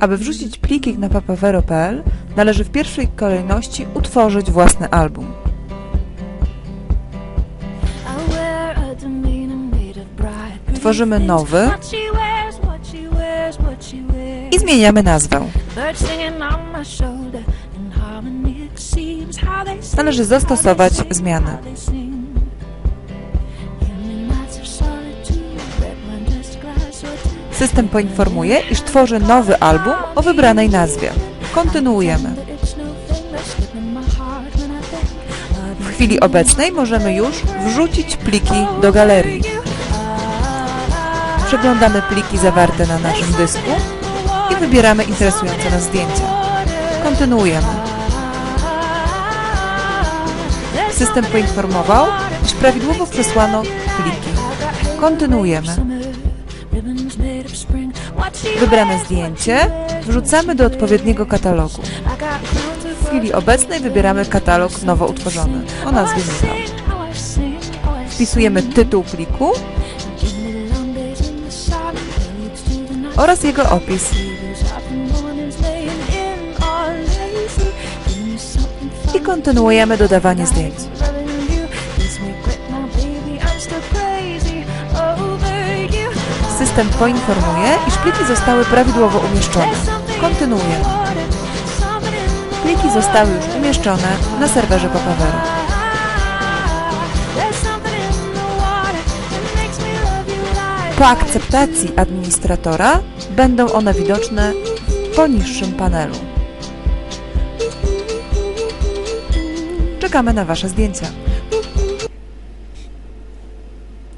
Aby wrzucić pliki na papawero.pl należy w pierwszej kolejności utworzyć własny album. Tworzymy nowy I zmieniamy nazwę. Należy zastosować zmiany. System poinformuje, iż tworzy nowy album o wybranej nazwie. Kontynuujemy. W chwili obecnej możemy już wrzucić pliki do galerii. Przeglądamy pliki zawarte na naszym dysku i wybieramy interesujące nas zdjęcia. Kontynuujemy. System poinformował, iż prawidłowo przesłano pliki. Kontynuujemy. Wybrane zdjęcie wrzucamy do odpowiedniego katalogu. W chwili obecnej wybieramy katalog nowo utworzony o nazwie Michał. Wpisujemy tytuł pliku oraz jego opis. I kontynuujemy dodawanie zdjęć. System poinformuje, iż pliki zostały prawidłowo umieszczone. Kontynuujemy. Pliki zostały już umieszczone na serwerze Papawero. Po akceptacji administratora będą one widoczne w poniższym panelu. Czekamy na Wasze zdjęcia.